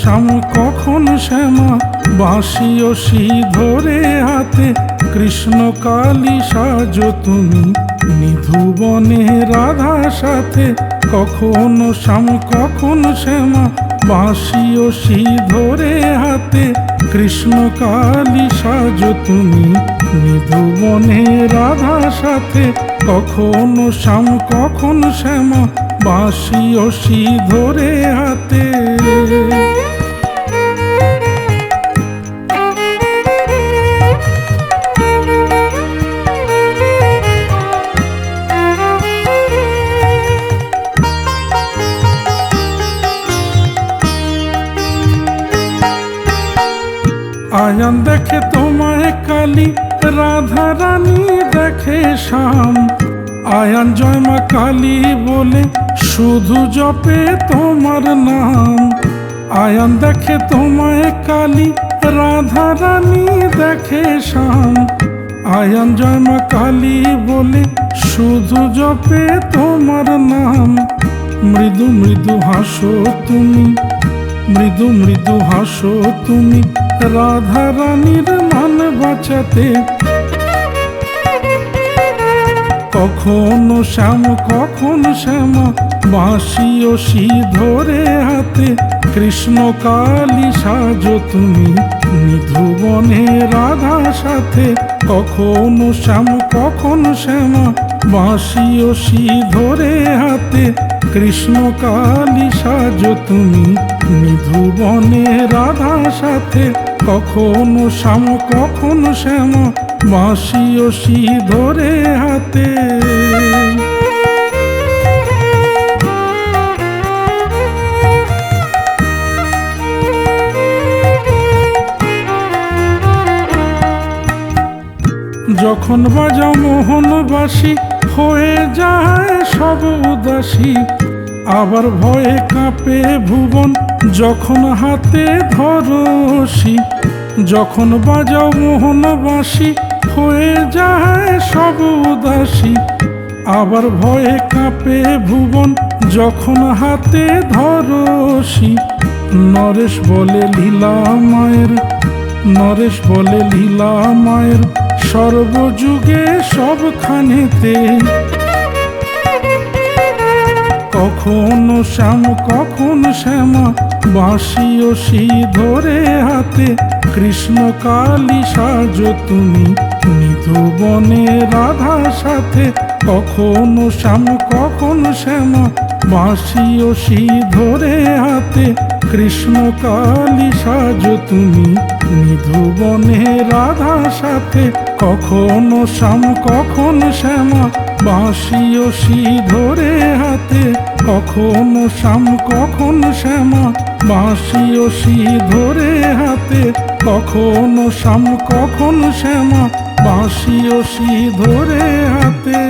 শ্যাম, কখন শ্যামা, বাঁশি ও শি ধরে হাতে কৃষ্ণ কালী সাজো তুমি নিধুবনে রাধা সাথে। কখনো শ্যাম, কখন শ্যামা, বাঁশি ও শি ধরে হাতে কৃষ্ণ কালী সাজো তুমি নিধুবনে রাধা সাথে। কখনো শ্যাম, কখন শ্যামা, বাঁশি ও শি ধরে আয়ান দেখে তোমায় কালী, রাধা রানী দেখে শ্যাম। আয়ান জয় মা কালী বলে শুধু জপে তোমার নাম। আয়ান দেখে তোমায় কালী, রাধা রানী দেখে শ্যাম। আয়ান জয় মা কালী বলে শুধু জপে তোমার নাম। মৃদু মৃদু হাসো তুমি। মৃদু মৃদু হাসো তুমি, রাধা রানীর মান বাঁচাতে। কখনো শ্যাম কখনো শ্যাম, বাঁশি ও শি ধরে হাতে। কৃষ্ণ কালী সাজো তুমি নিধুবনে রাধা সাথে। কখনো শ্যাম, কখন শ্যাম, বাঁশি ও শি ধরে হাতে কৃষ্ণ কালী সাজো তুমি নিধুবনে রাধা সাথে। কখনো শ্যাম, কখন শ্যাম, বাঁশি ও শি ধরে হাতে। যখন বাজাও মোহনবাসী হয়ে যায় সব উদাসী, আবার ভয়ে কাঁপে ভুবন যখন হাতে ধরসি। যখন বাজাও মোহনবাসী হয়ে যায় সব উদাসী, আবার ভয়ে কাঁপে ভুবন যখন হাতে ধরসি। নরেশ বলে লীলা মায়ের, নরেশ বলে লীলা মায়ের সর্বযুগে সবখানেতে। কখনো শ্যাম, কখন শ্যামা, বাঁশি ও শি ধরে হাতে। কৃষ্ণ কালী সাজো তুমি নিধুবনে রাধা সাথে। কখনো শ্যাম, কখন শ্যামা, বাঁশি ও শি ধরে হাতে। কৃষ্ণ কালী সাজো তুমি নিধুবনে রাধা সাথে কখনো শ্যাম, কখন শ্যামা বাঁশি ও শি ধরে হাতে। কখনো শ্যাম, কখন শ্যামা বাঁশি ও শি ধরে হাতে। কখনো শ্যাম, কখন শ্যামা বাঁশি ও শি ধরে হাতে।